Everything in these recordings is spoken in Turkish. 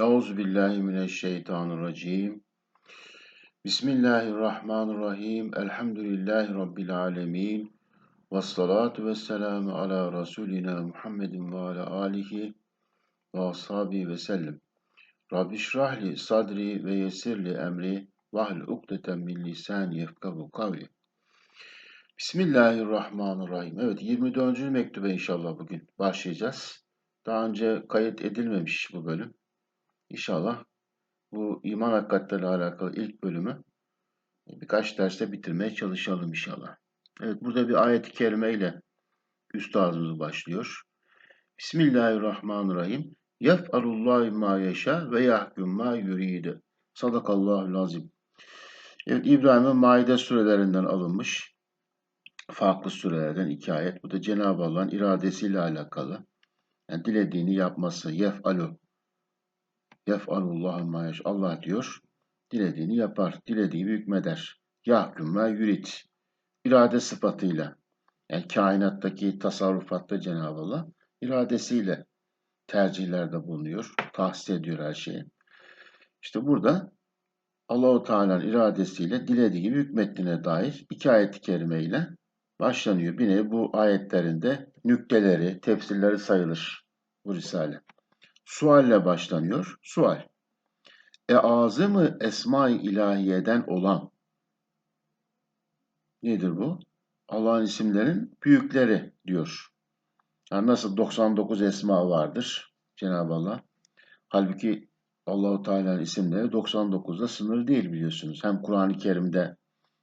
Euzu billahi mineşşeytanirracim. Bismillahirrahmanirrahim. Elhamdülillahi rabbil alamin. Ves salatu vesselamu ala rasulina Muhammedin ve ala alihi ve ashabi ve sellem. Rabbi şrahli sadri ve yessirli emri vahl ukdeten min lisani yefkahu kavli. Bismillahirrahmanirrahim. Evet 24. mektuba inşallah bugün başlayacağız. Daha önce kayıt edilmemiş bu bölüm. İnşallah bu iman hakikatleriyle alakalı ilk bölümü birkaç derste bitirmeye çalışalım inşallah. Evet burada bir ayet-i kerime ile üstadımız başlıyor. Bismillahirrahmanirrahim. Yef'alullahu ma yeşâ ve yahkum ma yuride. Sadakallahu lazim. Evet İbrahim'in Maide surelerinden alınmış. Farklı surelerden iki ayet. Bu da Cenab-ı Allah'ın iradesiyle alakalı. Yani dilediğini yapması. Yef'alu Yef'alullahu ma yeş. Allah diyor, dilediğini yapar, dilediği hükmeder. Yahkum ve yurit. İrade sıfatıyla, yani kainattaki tasarrufatta Cenab-ı Allah iradesiyle tercihlerde bulunuyor, tahsis ediyor her şeyi. İşte burada Allahu Teala'nın iradesiyle dilediği gibi hükmettiğine dair iki ayet-i kerime ile başlanıyor. Bir bu ayetlerinde nükteleri, tefsirleri sayılır bu risale. Sualle başlanıyor. Sual. E azı esma-i ilahiyeden olan nedir bu? Allah'ın isimlerin büyükleri diyor. Yani nasıl 99 esma vardır Cenab-ı Allah. Halbuki Allahu Teala'nın isimleri 99'da sınır değil biliyorsunuz. Hem Kur'an-ı Kerim'de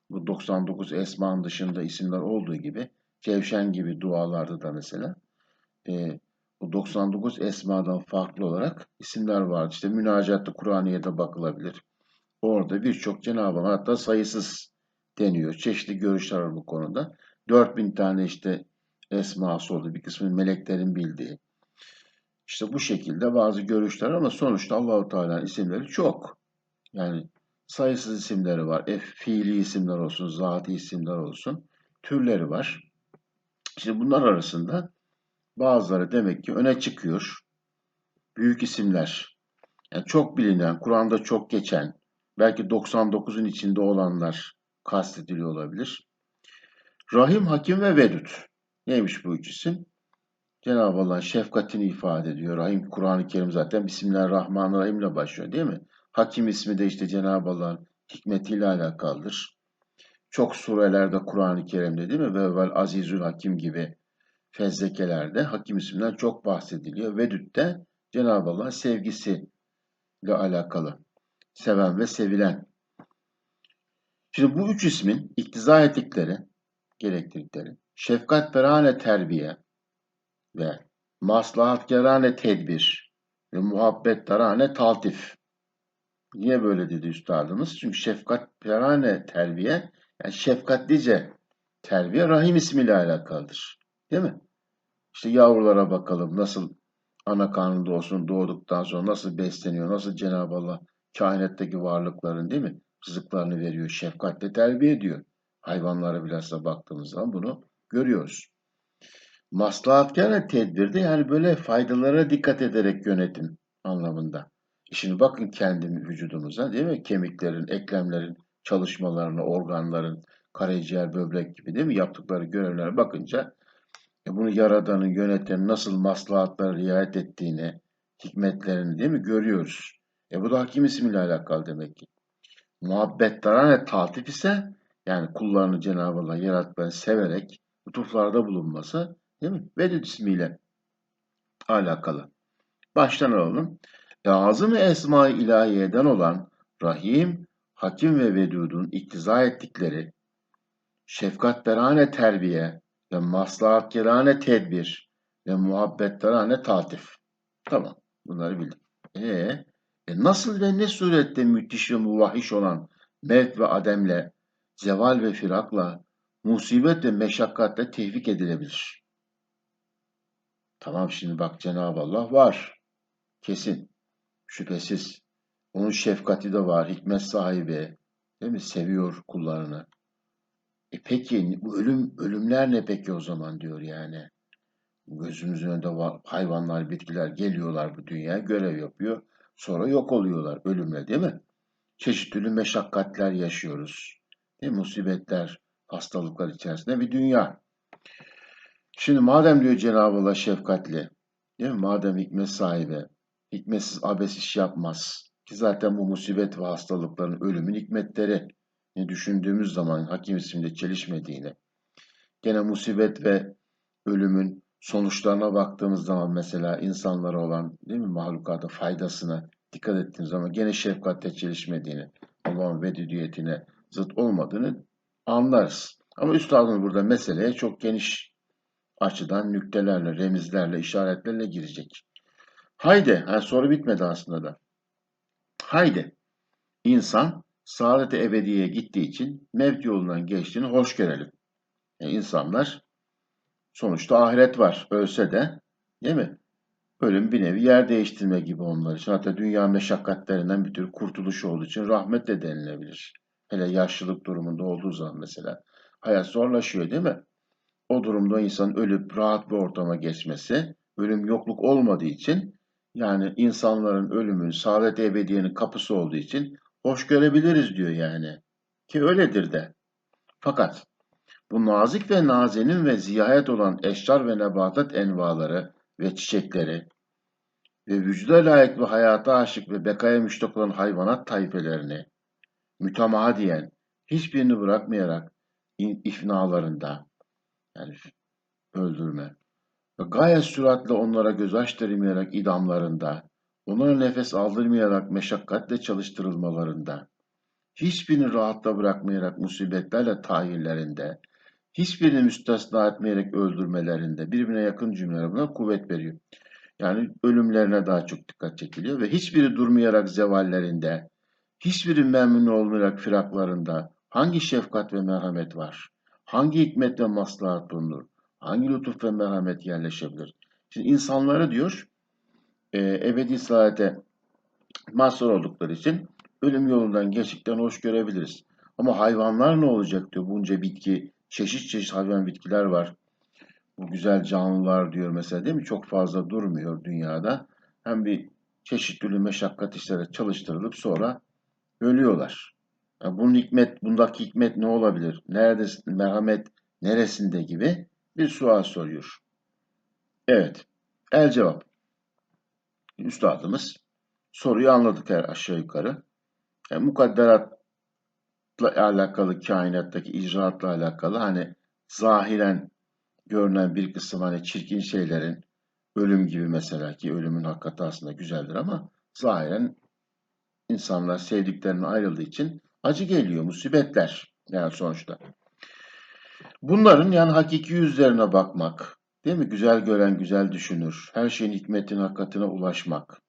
bu 99 esmanın dışında isimler olduğu gibi Cevşen gibi dualarda da mesela e, bu 99 esmadan farklı olarak isimler var. İşte münacatta Kur'aniye'de bakılabilir. Orada birçok Cenab-ı Allah hatta sayısız deniyor. Çeşitli görüşler var bu konuda. 4000 tane işte esması oldu. Bir kısmı meleklerin bildiği. İşte bu şekilde bazı görüşler ama sonuçta Allahu Teala'nın isimleri çok. Yani sayısız isimleri var. E, fiili isimler olsun, zati isimler olsun. Türleri var. İşte bunlar arasında Bazıları demek ki öne çıkıyor. Büyük isimler. Yani çok bilinen, Kur'an'da çok geçen, belki 99'un içinde olanlar kastediliyor olabilir. Rahim, Hakim ve Vedud. Neymiş bu üç isim? Cenab-ı Allah'ın şefkatini ifade ediyor. Rahim, Kur'an-ı Kerim zaten Bismillahirrahmanirrahim ile başlıyor değil mi? Hakim ismi de işte Cenab-ı Allah'ın hikmetiyle alakalıdır. Çok surelerde Kur'an-ı Kerim'de değil mi? Ve evvel Azizül Hakim gibi fezlekelerde hakim isimden çok bahsediliyor. Vedüd'de Cenab-ı Allah sevgisiyle alakalı. Seven ve sevilen. Şimdi bu üç ismin iktiza ettikleri, gerektirdikleri, şefkat verane terbiye ve maslahatkarane tedbir ve muhabbet tarane taltif. Niye böyle dedi üstadımız? Çünkü şefkat verane terbiye, yani şefkatlice terbiye rahim ismiyle alakalıdır. Değil mi? İşte yavrulara bakalım nasıl ana karnında olsun doğduktan sonra nasıl besleniyor, nasıl Cenab-ı Allah kainattaki varlıkların değil mi? Rızıklarını veriyor, şefkatle terbiye ediyor. Hayvanlara bilhassa baktığımız zaman bunu görüyoruz. Maslahatkâr tedbirde yani böyle faydalara dikkat ederek yönetim anlamında. Şimdi bakın kendi vücudumuza değil mi? Kemiklerin, eklemlerin çalışmalarına, organların, karaciğer, böbrek gibi değil mi? Yaptıkları görevlere bakınca e bunu Yaradan'ın yöneten nasıl maslahatlara riayet ettiğini, hikmetlerini değil mi görüyoruz. E bu da hakim ismiyle alakalı demek ki. Muhabbet tarane tatif ise yani kullarını Cenab-ı Allah yaratmayı severek lütuflarda bulunması değil mi? Vedud ismiyle alakalı. Baştan alalım. E, Azım-ı Esma-i İlahiye'den olan Rahim, Hakim ve Vedud'un iktiza ettikleri şefkatlerane terbiye, ve maslahatkerane tedbir ve muhabbetlerane tatif. Tamam. Bunları bildim. Ee, e nasıl ve ne surette müthiş ve muvahhiş olan mevt ve ademle, zeval ve firakla, musibet ve meşakkatle tevfik edilebilir? Tamam şimdi bak Cenab-ı Allah var. Kesin. Şüphesiz. Onun şefkati de var. Hikmet sahibi. Değil mi? Seviyor kullarını. E peki bu ölüm ölümler ne peki o zaman diyor yani. Gözümüzün önünde var, hayvanlar, bitkiler geliyorlar bu dünyaya görev yapıyor. Sonra yok oluyorlar ölümle değil mi? Çeşitli meşakkatler yaşıyoruz. Değil mi? Musibetler, hastalıklar içerisinde bir dünya. Şimdi madem diyor Cenab-ı Allah şefkatli, değil mi? Madem hikmet sahibi, hikmetsiz abes iş yapmaz. Ki zaten bu musibet ve hastalıkların ölümün hikmetleri düşündüğümüz zaman hakim isimde çelişmediğini, gene musibet ve ölümün sonuçlarına baktığımız zaman mesela insanlara olan değil mi mahlukata faydasına dikkat ettiğimiz zaman gene şefkatle çelişmediğini, Allah'ın vedudiyetine zıt olmadığını anlarız. Ama üstadımız burada meseleye çok geniş açıdan nüktelerle, remizlerle, işaretlerle girecek. Haydi, yani soru bitmedi aslında da. Haydi, insan saadet-i ebediyeye gittiği için mevt yolundan geçtiğini hoş görelim. Yani insanlar sonuçta ahiret var. Ölse de değil mi? Ölüm bir nevi yer değiştirme gibi onlar için. Hatta dünya meşakkatlerinden bir tür kurtuluş olduğu için rahmet de denilebilir. Hele yaşlılık durumunda olduğu zaman mesela. Hayat zorlaşıyor değil mi? O durumda insanın ölüp rahat bir ortama geçmesi, ölüm yokluk olmadığı için yani insanların ölümün saadet ebediyenin kapısı olduğu için hoş görebiliriz diyor yani. Ki öyledir de. Fakat bu nazik ve nazenin ve ziyayet olan eşcar ve nebatat envaları ve çiçekleri ve vücuda layık ve hayata aşık ve bekaya müştak olan hayvanat tayfelerini mütemadiyen hiçbirini bırakmayarak ifnalarında yani öldürme ve gayet süratle onlara göz açtırmayarak idamlarında, onlara nefes aldırmayarak meşakkatle çalıştırılmalarında, hiçbirini rahatta bırakmayarak musibetlerle tahirlerinde, hiçbirini müstesna etmeyerek öldürmelerinde birbirine yakın cümleler buna kuvvet veriyor. Yani ölümlerine daha çok dikkat çekiliyor ve hiçbiri durmayarak zevallerinde, hiçbiri memnun olmayarak firaklarında hangi şefkat ve merhamet var? Hangi hikmet ve maslahat bulunur? Hangi lütuf ve merhamet yerleşebilir? Şimdi insanları diyor e, ebedi saate mazhar oldukları için ölüm yolundan geçtikten hoş görebiliriz. Ama hayvanlar ne olacak diyor. Bunca bitki, çeşit çeşit hayvan bitkiler var. Bu güzel canlılar diyor mesela değil mi? Çok fazla durmuyor dünyada. Hem bir çeşitli meşakkat işlere çalıştırılıp sonra ölüyorlar. Yani bunun hikmet, bundaki hikmet ne olabilir? Nerede merhamet neresinde gibi bir sual soruyor. Evet. El cevap. Üstadımız soruyu anladık her aşağı yukarı. Yani mukadderatla alakalı kainattaki icraatla alakalı hani zahiren görünen bir kısım hani çirkin şeylerin ölüm gibi mesela ki ölümün hakikati aslında güzeldir ama zahiren insanlar sevdiklerinden ayrıldığı için acı geliyor, musibetler yani sonuçta. Bunların yani hakiki yüzlerine bakmak, değil mi? Güzel gören güzel düşünür, her şeyin hikmetin hakikatine ulaşmak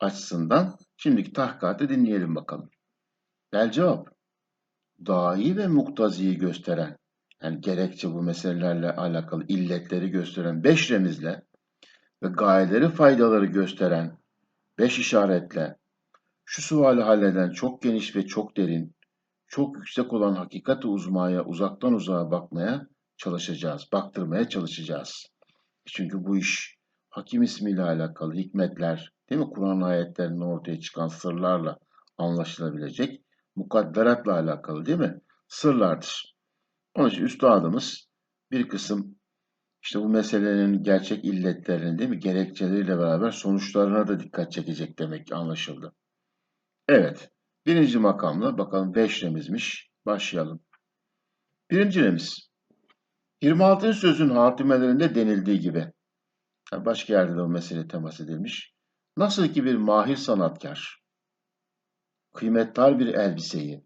açısından şimdiki tahkikatı dinleyelim bakalım. Gel cevap. Dahi ve muktaziyi gösteren, yani gerekçe bu meselelerle alakalı illetleri gösteren beş remizle ve gayeleri faydaları gösteren beş işaretle şu suali halleden çok geniş ve çok derin, çok yüksek olan hakikat uzmaya uzaktan uzağa bakmaya çalışacağız, baktırmaya çalışacağız. Çünkü bu iş Hakim ismiyle alakalı hikmetler, değil mi? Kur'an ayetlerinin ortaya çıkan sırlarla anlaşılabilecek, mukadderatla alakalı değil mi? Sırlardır. Onun için üstadımız bir kısım işte bu meselenin gerçek illetlerini değil mi? Gerekçeleriyle beraber sonuçlarına da dikkat çekecek demek ki anlaşıldı. Evet. Birinci makamla bakalım beş remizmiş. Başlayalım. Birinci remiz. 26. sözün hatimelerinde denildiği gibi. başka yerde de o mesele temas edilmiş. Nasıl ki bir mahir sanatkar, kıymetli bir elbiseyi,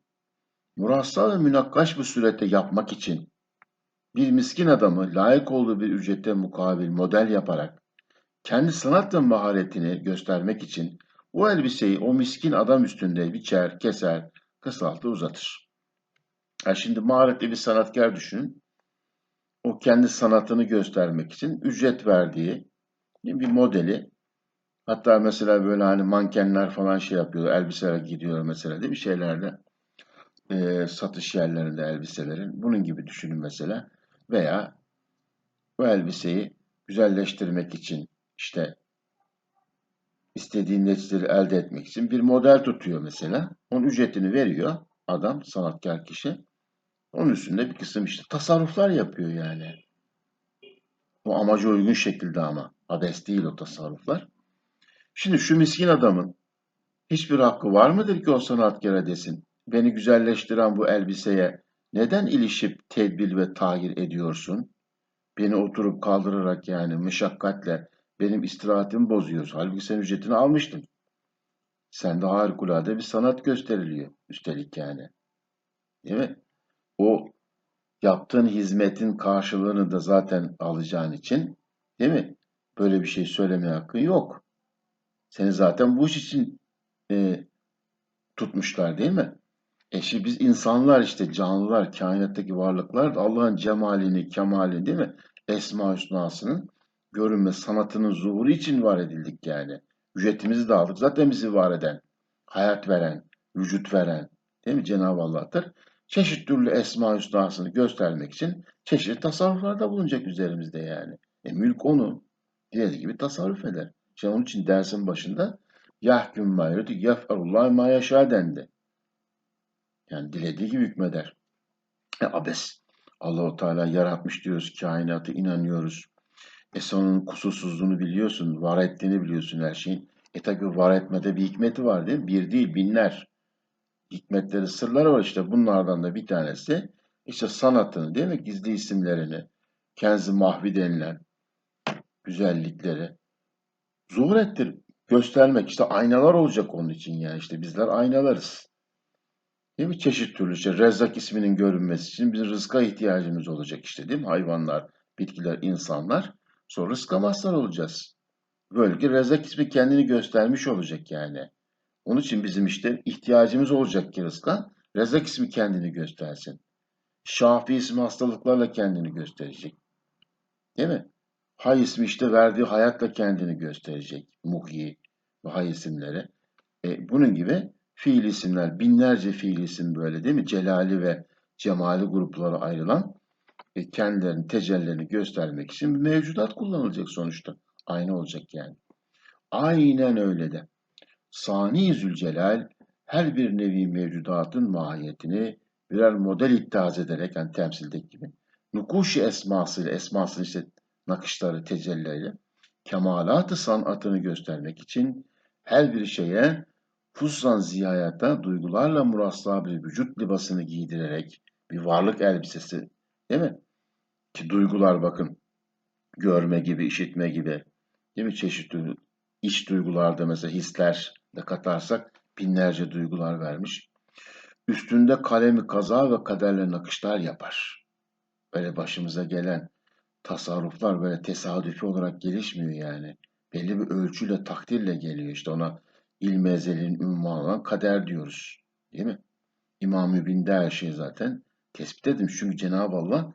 murassal ve münakkaş bir surette yapmak için bir miskin adamı layık olduğu bir ücrete mukabil model yaparak kendi sanat ve maharetini göstermek için o elbiseyi o miskin adam üstünde biçer, keser, kısaltı uzatır. Yani şimdi maharetli bir sanatkar düşünün. O kendi sanatını göstermek için ücret verdiği bir modeli hatta mesela böyle hani mankenler falan şey yapıyor, elbiseler gidiyor mesela değil mi şeylerde e, satış yerlerinde elbiselerin bunun gibi düşünün mesela veya bu elbiseyi güzelleştirmek için işte istediğin neticeleri elde etmek için bir model tutuyor mesela. Onun ücretini veriyor adam, sanatkar kişi. Onun üstünde bir kısım işte tasarruflar yapıyor yani. Bu amaca uygun şekilde ama. Abes değil o tasarruflar. Şimdi şu miskin adamın hiçbir hakkı var mıdır ki o sanatkara desin? Beni güzelleştiren bu elbiseye neden ilişip tedbir ve tahir ediyorsun? Beni oturup kaldırarak yani meşakkatle benim istirahatimi bozuyorsun. Halbuki sen ücretini almıştın. Sende harikulade bir sanat gösteriliyor. Üstelik yani. Değil mi? O yaptığın hizmetin karşılığını da zaten alacağın için değil mi? Böyle bir şey söylemeye hakkın yok. Seni zaten bu iş için e, tutmuşlar değil mi? E şimdi biz insanlar işte canlılar, kainattaki varlıklar da Allah'ın cemalini, kemalini değil mi? Esma Hüsna'sının görünme sanatının zuhuru için var edildik yani. Ücretimizi de aldık. Zaten bizi var eden, hayat veren, vücut veren değil mi Cenab-ı Allah'tır. Çeşit türlü Esma Hüsna'sını göstermek için çeşitli tasarruflarda bulunacak üzerimizde yani. E mülk onu dilediği gibi tasarruf eder. İşte onun için dersin başında yahküm ma yuridu yef'alullah ma yaşa dendi. Yani dilediği gibi hükmeder. E abes. Allahu Teala yaratmış diyoruz, kainatı inanıyoruz. E sen onun kusursuzluğunu biliyorsun, var ettiğini biliyorsun her şeyin. E tabi var etmede bir hikmeti var değil mi? Bir değil, binler. Hikmetleri, sırları var işte. Bunlardan da bir tanesi işte sanatını değil mi? Gizli isimlerini, Kenzi Mahvi denilen güzellikleri zuhur ettir, göstermek. işte aynalar olacak onun için yani işte bizler aynalarız. Değil mi? Çeşit türlü işte Rezzak isminin görünmesi için bir rızka ihtiyacımız olacak işte değil mi? Hayvanlar, bitkiler, insanlar. Sonra rızka mazhar olacağız. Böylece Rezzak ismi kendini göstermiş olacak yani. Onun için bizim işte ihtiyacımız olacak ki rızka. Rezzak ismi kendini göstersin. Şafi ismi hastalıklarla kendini gösterecek. Değil mi? Hay ismi işte verdiği hayatla kendini gösterecek. Muhyi ve hay isimleri. E, bunun gibi fiil isimler, binlerce fiil isim böyle değil mi? Celali ve cemali gruplara ayrılan e, kendilerinin tecellilerini göstermek için bir mevcudat kullanılacak sonuçta. Aynı olacak yani. Aynen öyle de. Sani Zülcelal her bir nevi mevcudatın mahiyetini birer model ittihaz ederek yani temsildeki gibi nukuş esmasıyla esmasının işte nakışları tecelliyle kemalatı sanatını göstermek için her bir şeye hususan ziyayata duygularla murasla bir vücut libasını giydirerek bir varlık elbisesi değil mi? Ki duygular bakın görme gibi, işitme gibi değil mi? Çeşitli iç duygularda mesela hisler de katarsak binlerce duygular vermiş. Üstünde kalemi kaza ve kaderle nakışlar yapar. Böyle başımıza gelen tasarruflar böyle tesadüfi olarak gelişmiyor yani. Belli bir ölçüyle, takdirle geliyor. İşte ona ilmi ezelin ünvanı olan kader diyoruz. Değil mi? İmam-ı Mübin'de her şey zaten tespit edilmiş. Çünkü Cenab-ı Allah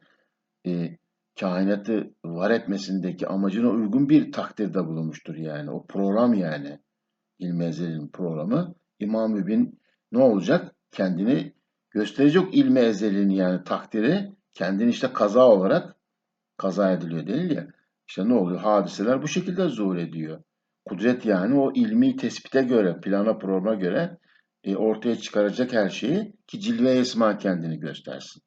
e, kainatı var etmesindeki amacına uygun bir takdirde bulunmuştur yani. O program yani. İlmi programı. İmam-ı Mübin ne olacak? Kendini gösterecek ilmi ezelin yani takdiri kendini işte kaza olarak kaza ediliyor değil ya. İşte ne oluyor? Hadiseler bu şekilde zuhur ediyor. Kudret yani o ilmi tespite göre, plana programa göre e, ortaya çıkaracak her şeyi ki cilve esma kendini göstersin.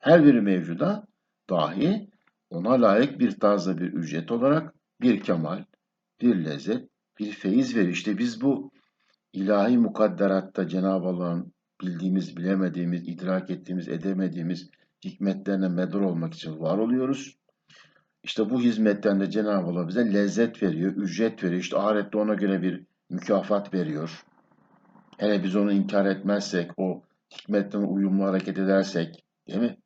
Her biri mevcuda dahi ona layık bir tarzda bir ücret olarak bir kemal, bir lezzet, bir feyiz veriyor. İşte biz bu ilahi mukadderatta Cenab-ı Allah'ın bildiğimiz, bilemediğimiz, idrak ettiğimiz, edemediğimiz hikmetlerine medar olmak için var oluyoruz. İşte bu hizmetten de Cenab-ı Allah bize lezzet veriyor, ücret veriyor. İşte ahirette ona göre bir mükafat veriyor. Hele biz onu inkar etmezsek, o hikmetten uyumlu hareket edersek, değil mi?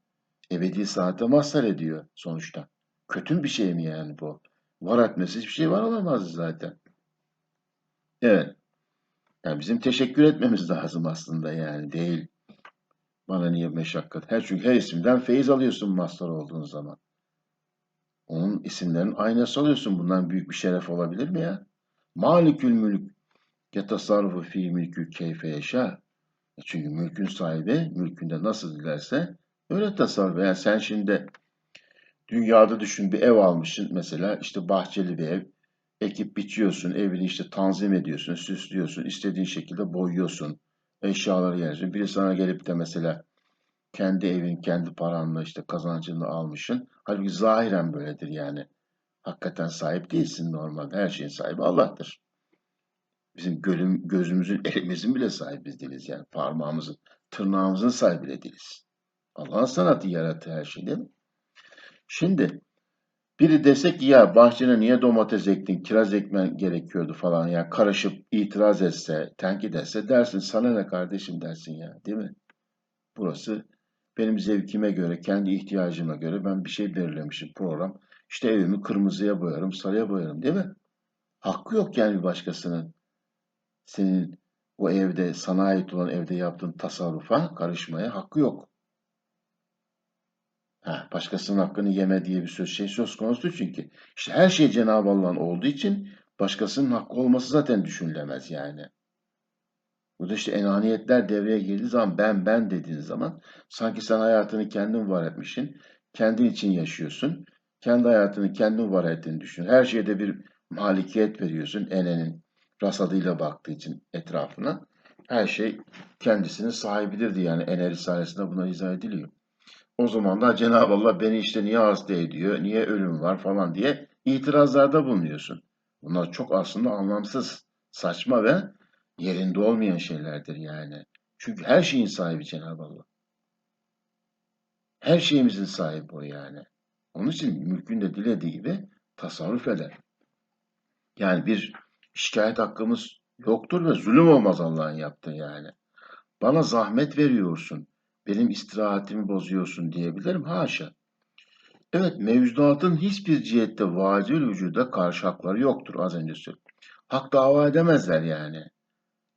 Ebedi saate mazhar ediyor sonuçta. Kötü bir şey mi yani bu? Var etmesi hiçbir şey var olamaz zaten. Evet. Yani bizim teşekkür etmemiz lazım aslında yani değil. Bana niye meşakkat? Her çünkü her isimden feyiz alıyorsun mazhar olduğun zaman. Onun isimlerin aynası alıyorsun. Bundan büyük bir şeref olabilir mi ya? Malikül mülk yetasarrufu fi mülkü keyfe yaşa. E çünkü mülkün sahibi mülkünde nasıl dilerse öyle tasarruf. Yani sen şimdi dünyada düşün bir ev almışsın mesela işte bahçeli bir ev. Ekip biçiyorsun, evini işte tanzim ediyorsun, süslüyorsun, istediğin şekilde boyuyorsun, eşyaları yersin. Biri sana gelip de mesela kendi evin, kendi paranla işte kazancını almışsın. Halbuki zahiren böyledir yani. Hakikaten sahip değilsin normalde. Her şeyin sahibi Allah'tır. Bizim gölüm, gözümüzün, elimizin bile sahibi değiliz yani. Parmağımızın, tırnağımızın sahibi de değiliz. Allah'ın sanatı yarattığı her şey değil mi? Şimdi biri dese ki ya bahçene niye domates ektin, kiraz ekmen gerekiyordu falan ya karışıp itiraz etse, tenkit etse dersin sana ne kardeşim dersin ya değil mi? Burası benim zevkime göre, kendi ihtiyacıma göre ben bir şey belirlemişim program. İşte evimi kırmızıya boyarım, sarıya boyarım değil mi? Hakkı yok yani bir başkasının senin o evde, sana ait olan evde yaptığın tasarrufa karışmaya hakkı yok. Ha, başkasının hakkını yeme diye bir söz şey söz konusu çünkü. İşte her şey Cenab-ı Allah'ın olduğu için başkasının hakkı olması zaten düşünülemez yani. Burada işte enaniyetler devreye girdiği zaman ben ben dediğin zaman sanki sen hayatını kendin var etmişsin. Kendin için yaşıyorsun. Kendi hayatını kendin var ettiğini düşün. Her şeyde bir malikiyet veriyorsun enenin rasadıyla baktığı için etrafına. Her şey kendisinin sahibidir diye yani Ene Risalesi'nde buna izah ediliyor. O zaman da Cenab-ı Allah beni işte niye hasta ediyor, niye ölüm var falan diye itirazlarda bulunuyorsun. Bunlar çok aslında anlamsız, saçma ve yerinde olmayan şeylerdir yani. Çünkü her şeyin sahibi Cenab-ı Allah. Her şeyimizin sahibi o yani. Onun için mülkün de dilediği gibi tasarruf eder. Yani bir şikayet hakkımız yoktur ve zulüm olmaz Allah'ın yaptığı yani. Bana zahmet veriyorsun, benim istirahatimi bozuyorsun diyebilirim. Haşa. Evet mevzuatın hiçbir cihette vacil vücuda karşı hakları yoktur az önce söyledim. Hak dava edemezler yani.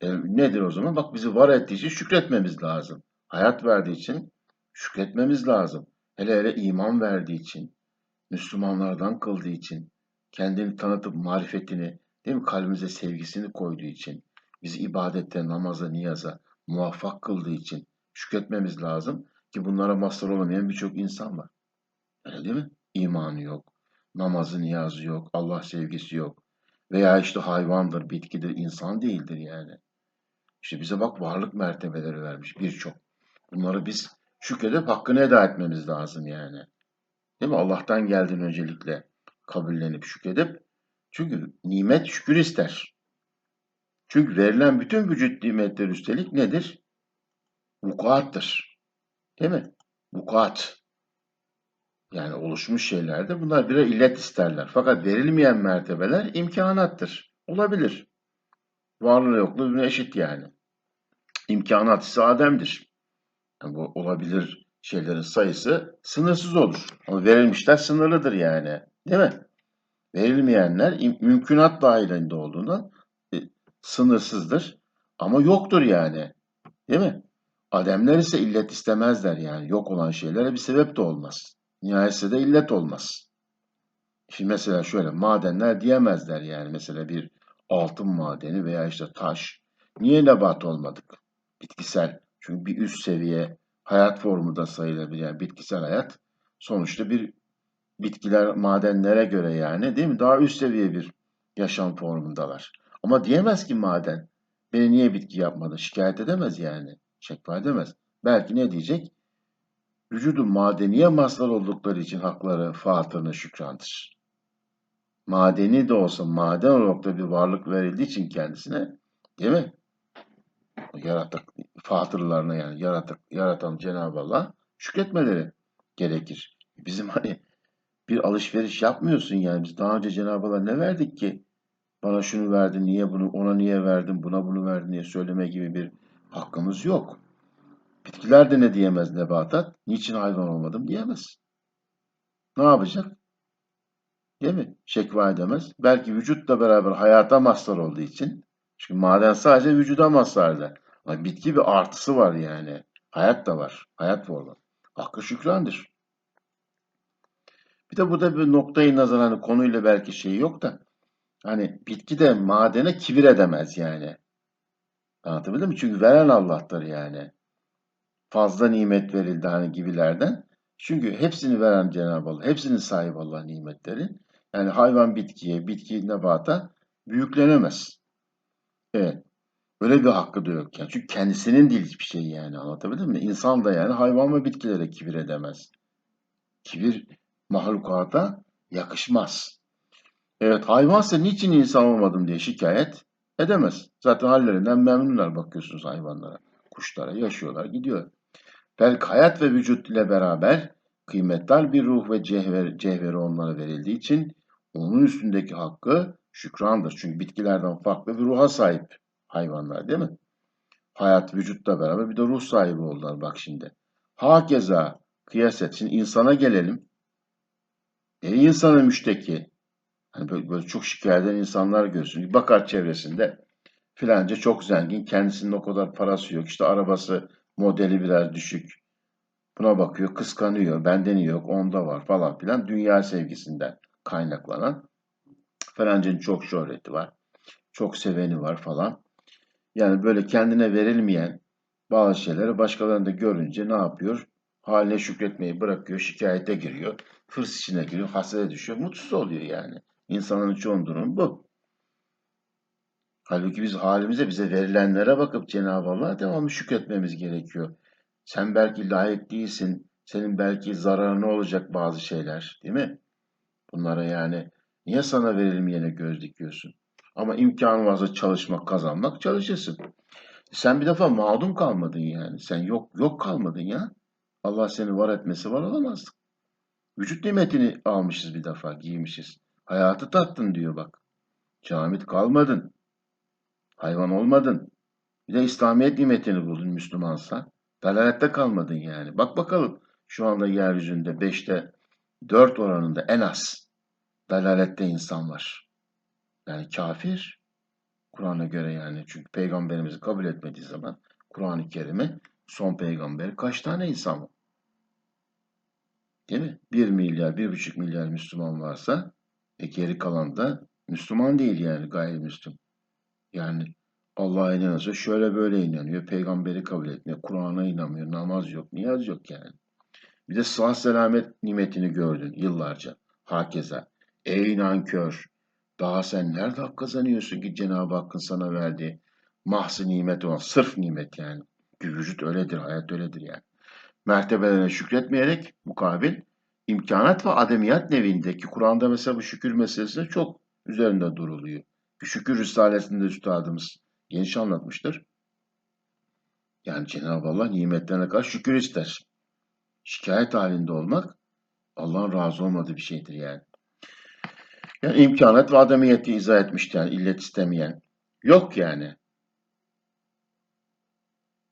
E, nedir o zaman? Bak bizi var ettiği için şükretmemiz lazım. Hayat verdiği için şükretmemiz lazım. Hele hele iman verdiği için, Müslümanlardan kıldığı için, kendini tanıtıp marifetini, değil mi? Kalbimize sevgisini koyduğu için, bizi ibadette, namaza, niyaza muvaffak kıldığı için şükretmemiz lazım ki bunlara mazhar olamayan birçok insan var. Öyle değil mi? İmanı yok, namazı, niyazı yok, Allah sevgisi yok. Veya işte hayvandır, bitkidir, insan değildir yani. İşte bize bak varlık mertebeleri vermiş birçok. Bunları biz şükredip hakkını eda etmemiz lazım yani. Değil mi? Allah'tan geldiğin öncelikle kabullenip şükredip çünkü nimet şükür ister. Çünkü verilen bütün vücut nimetler üstelik nedir? Vukuattır. Değil mi? Vukuat. Yani oluşmuş şeylerde bunlar birer illet isterler. Fakat verilmeyen mertebeler imkanattır. Olabilir. Varlığı yokluğu eşit yani. İmkanat ise Adem'dir. Yani bu olabilir şeylerin sayısı sınırsız olur. Ama verilmişler sınırlıdır yani. Değil mi? Verilmeyenler mümkünat dahilinde olduğundan e, sınırsızdır. Ama yoktur yani. Değil mi? Ademler ise illet istemezler yani. Yok olan şeylere bir sebep de olmaz. Nihayetse de illet olmaz. Şimdi mesela şöyle madenler diyemezler yani. Mesela bir altın madeni veya işte taş. Niye nebat olmadık? Bitkisel. Çünkü bir üst seviye hayat formu da sayılabilir. Yani bitkisel hayat sonuçta bir bitkiler madenlere göre yani değil mi? Daha üst seviye bir yaşam formundalar. Ama diyemez ki maden beni niye bitki yapmadın? Şikayet edemez yani. Şekva edemez. Belki ne diyecek? Vücudun madeniye mazhar oldukları için hakları, fatırını şükrandır. Madeni de olsa maden olarak da bir varlık verildiği için kendisine değil mi? Yaratık, fatırlarına yani yaratık, yaratan Cenab-ı Allah şükretmeleri gerekir. Bizim hani bir alışveriş yapmıyorsun yani. Biz daha önce Cenab-ı Allah ne verdik ki? Bana şunu verdin, niye bunu, ona niye verdin, buna bunu verdin diye söyleme gibi bir hakkımız yok. Bitkiler de ne diyemez nebatat? Niçin hayvan olmadım diyemez. Ne yapacak? Değil mi? Şekva edemez. Belki vücutla beraber hayata mazhar olduğu için. Çünkü maden sadece vücuda mazharda. Ama bitki bir artısı var yani. Hayat da var. Hayat formu. Hakkı şükrandır. Bir de burada bir noktayı nazar hani konuyla belki şey yok da hani bitki de madene kibir edemez yani. Anlatabildim mi? Çünkü veren Allah'tır yani. Fazla nimet verildi hani gibilerden. Çünkü hepsini veren Cenab-ı Allah. Hepsinin sahibi Allah nimetleri. Yani hayvan bitkiye, bitki nebata büyüklenemez. Evet. Öyle bir hakkı da yok yani. Çünkü kendisinin değil hiçbir şey yani anlatabildim mi? İnsan da yani hayvan ve bitkilere kibir edemez. Kibir mahlukata yakışmaz. Evet hayvansa niçin insan olmadım diye şikayet edemez. Zaten hallerinden memnunlar bakıyorsunuz hayvanlara, kuşlara yaşıyorlar gidiyor. Belki hayat ve vücut ile beraber kıymetli bir ruh ve cevher, cevheri onlara verildiği için onun üstündeki hakkı şükrandır. Çünkü bitkilerden farklı bir ruha sahip hayvanlar değil mi? Hayat vücutla beraber bir de ruh sahibi oldular bak şimdi. Hakeza kıyas et. İnsana gelelim. Ey insanın müşteki. Hani böyle, böyle çok şikayet eden insanlar. Bir bakar çevresinde filanca çok zengin. Kendisinin o kadar parası yok. İşte arabası modeli biraz düşük. Buna bakıyor, kıskanıyor. Benden yok, onda var falan filan. Dünya sevgisinden kaynaklanan. Falancanın çok şöhreti var. Çok seveni var falan. Yani böyle kendine verilmeyen bazı şeyleri başkalarında görünce ne yapıyor? Haline şükretmeyi bırakıyor, şikayete giriyor. Hırs içine giriyor, hasede düşüyor. Mutsuz oluyor yani. İnsanların çoğun durumu bu. Halbuki biz halimize, bize verilenlere bakıp Cenab-ı Allah'a devamlı şükretmemiz gerekiyor. Sen belki layık değilsin. Senin belki zararına olacak bazı şeyler, değil mi? Bunlara yani niye sana verilmeyene göz dikiyorsun? Ama imkanı varsa çalışmak, kazanmak çalışırsın. Sen bir defa mağdum kalmadın yani. Sen yok yok kalmadın ya. Allah seni var etmesi var olamazdık. Vücut nimetini almışız bir defa, giymişiz. Hayatı tattın diyor bak. Camit kalmadın. Hayvan olmadın. Bir de İslamiyet nimetini buldun Müslümansa. Dalalette kalmadın yani. Bak bakalım şu anda yeryüzünde 5'te 4 oranında en az dalalette insan var. Yani kafir. Kur'an'a göre yani. Çünkü peygamberimizi kabul etmediği zaman Kur'an-ı Kerim'i son peygamberi kaç tane insan var? Değil mi? 1 milyar, 1,5 milyar Müslüman varsa e geri kalan da Müslüman değil yani gayrimüslim. Yani Allah'a inanırsa şöyle böyle inanıyor. Peygamberi kabul etmiyor. Kur'an'a inanmıyor. Namaz yok. Niyaz yok yani. Bir de sağ selamet nimetini gördün yıllarca. Hakeza. Ey nankör. Daha sen nerede hak kazanıyorsun ki Cenab-ı Hakk'ın sana verdiği mahzı nimet olan sırf nimet yani. Vücut öyledir, hayat öyledir yani. Mertebelerine şükretmeyerek mukabil imkanat ve ademiyat nevindeki Kur'an'da mesela bu şükür meselesi çok üzerinde duruluyor. Şükür Risalesi'nde üstadımız geniş anlatmıştır. Yani Cenab-ı Allah nimetlerine karşı şükür ister. Şikayet halinde olmak Allah'ın razı olmadığı bir şeydir yani. Yani imkanat ve ademiyeti izah etmişti yani illet istemeyen. Yok yani.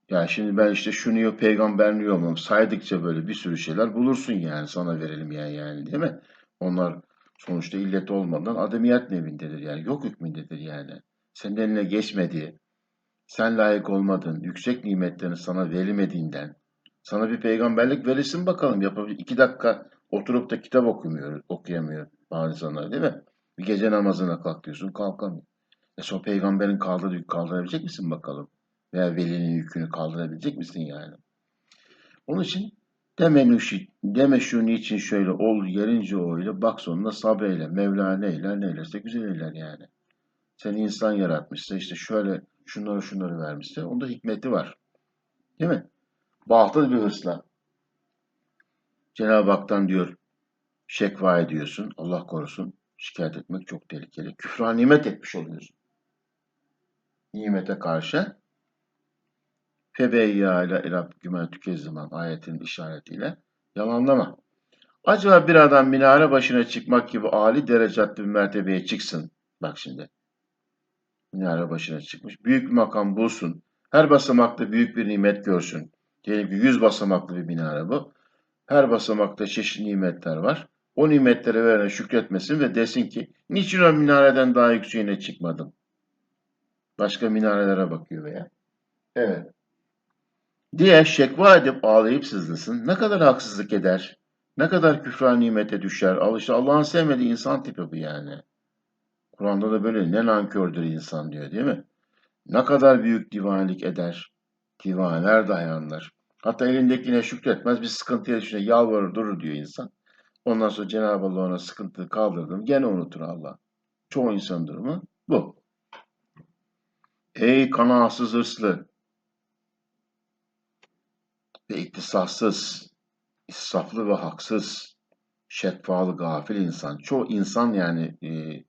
Ya şimdi ben işte şunu yok peygamberliği olmam saydıkça böyle bir sürü şeyler bulursun yani sana verelim yani, yani değil mi? Onlar sonuçta illet olmadan ademiyat nevindedir yani yok hükmündedir yani. Senin eline geçmediği, sen layık olmadın, yüksek nimetlerini sana verilmediğinden, sana bir peygamberlik verirsin bakalım yapabilir. iki dakika oturup da kitap okumuyor, okuyamıyor bazı insanlar değil mi? Bir gece namazına kalk kalkamıyor. E sonra peygamberin kaldırdığı kaldırabilecek misin bakalım? Veya velinin yükünü kaldırabilecek misin yani? Onun için deme, deme şu niçin şöyle ol gelince o öyle bak sonunda sabreyle. Mevla neyler neylerse güzel eyler yani. Seni insan yaratmışsa işte şöyle şunları şunları vermişse onda hikmeti var. Değil mi? Batıl bir hırsla. Cenab-ı Hak'tan diyor şekva ediyorsun. Allah korusun. Şikayet etmek çok tehlikeli. Küfran nimet etmiş oluyorsun. Nimete karşı Febeyya ile Rabbüme tükezziman ayetinin işaretiyle yalanlama. Acaba bir adam minare başına çıkmak gibi âli derecatlı bir mertebeye çıksın. Bak şimdi. Minare başına çıkmış. Büyük bir makam bulsun. Her basamakta büyük bir nimet görsün. Diyelim ki 100 basamaklı bir minare bu. Her basamakta çeşitli nimetler var. O nimetlere verene şükretmesin ve desin ki niçin o minareden daha yükseğine çıkmadım? Başka minarelere bakıyor veya. Evet diye şekva edip ağlayıp sızlasın. Ne kadar haksızlık eder, ne kadar küfran nimete düşer. Al işte Allah'ın sevmediği insan tipi bu yani. Kur'an'da da böyle ne nankördür insan diyor değil mi? Ne kadar büyük divanelik eder. Divaneler dayanlar. Hatta elindekine şükretmez bir sıkıntıya düşüne yalvarır durur diyor insan. Ondan sonra Cenab-ı Allah ona sıkıntıyı kaldırdım. Gene unutur Allah. Çoğu insan durumu bu. Ey kanaatsız hırslı ve iktisassız, israflı ve haksız, şekfalı gafil insan. Çoğu insan yani e,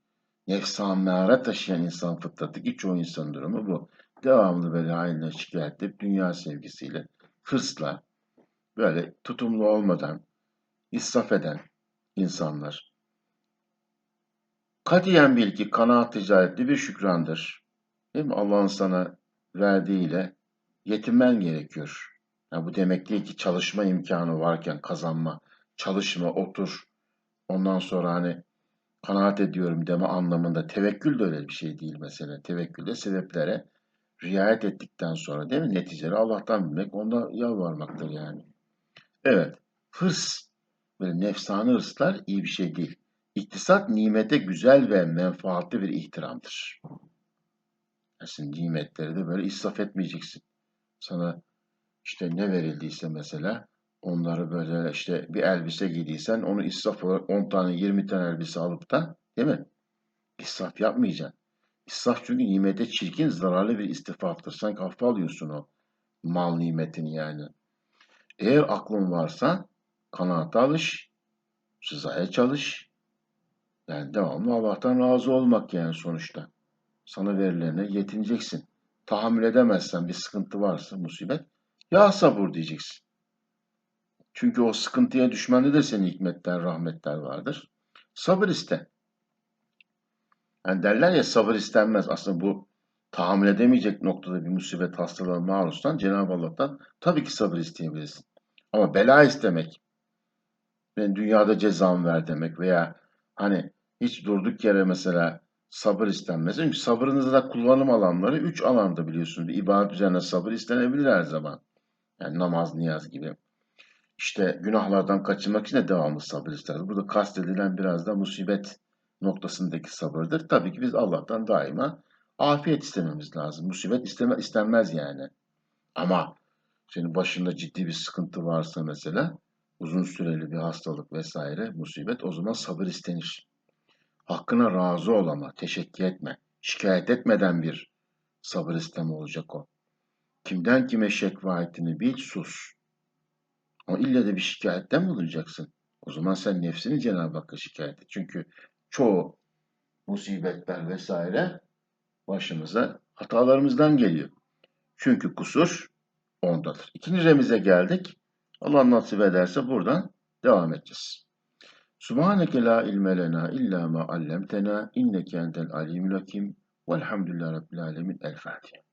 nefs ammare taşıyan insan fıtratı ki çoğu insan durumu bu. Devamlı böyle haline şikayet edip dünya sevgisiyle, hırsla, böyle tutumlu olmadan, israf eden insanlar. Katiyen bil ki kanaat ticaretli bir şükrandır. Değil mi? Allah'ın sana verdiğiyle yetinmen gerekiyor. Yani bu demek değil ki çalışma imkanı varken kazanma, çalışma, otur. Ondan sonra hani kanaat ediyorum deme anlamında tevekkül de öyle bir şey değil mesela. Tevekkül de sebeplere riayet ettikten sonra değil mi? Neticeleri Allah'tan bilmek, onda yalvarmaktır yani. Evet, hırs, böyle nefsani hırslar iyi bir şey değil. İktisat nimete güzel ve menfaatli bir ihtiramdır. Yani nimetleri de böyle israf etmeyeceksin. Sana işte ne verildiyse mesela onları böyle işte bir elbise giydiysen onu israf olarak 10 tane 20 tane elbise alıp da değil mi? İsraf yapmayacaksın. İsraf çünkü nimete çirkin zararlı bir istifaftır. Sen hafife alıyorsun o mal nimetini yani. Eğer aklın varsa kanaata alış, rızaya çalış. Yani devamlı Allah'tan razı olmak yani sonuçta. Sana verilene yetineceksin. Tahammül edemezsen bir sıkıntı varsa musibet, ya sabır diyeceksin. Çünkü o sıkıntıya düşmende de senin hikmetler, rahmetler vardır. Sabır iste. Yani derler ya sabır istenmez. Aslında bu tahammül edemeyecek noktada bir musibet hastalığa maruzsan Cenab-ı Allah'tan tabii ki sabır isteyebilirsin. Ama bela istemek, ben dünyada cezam ver demek veya hani hiç durduk yere mesela sabır istenmez. Çünkü sabrınızda da kullanım alanları üç alanda biliyorsunuz. İbadet üzerine sabır istenebilir her zaman. Yani namaz, niyaz gibi. İşte günahlardan kaçınmak için de devamlı sabır isteriz. Burada kastedilen biraz da musibet noktasındaki sabırdır. Tabii ki biz Allah'tan daima afiyet istememiz lazım. Musibet isteme, istenmez yani. Ama senin başında ciddi bir sıkıntı varsa mesela uzun süreli bir hastalık vesaire musibet o zaman sabır istenir. Hakkına razı ol ama teşekkür etme. Şikayet etmeden bir sabır isteme olacak o. Kimden kime şekva ettiğini bil sus. Ama ille de bir şikayette mi bulunacaksın? O zaman sen nefsini Cenab-ı Hakk'a şikayet et. Çünkü çoğu musibetler vesaire başımıza hatalarımızdan geliyor. Çünkü kusur ondadır. İkinci remize geldik. Allah nasip ederse buradan devam edeceğiz. Subhaneke la ilme lena illa ma allamtena inneke entel alimul hakim velhamdülillahi rabbil alemin. El Fatiha.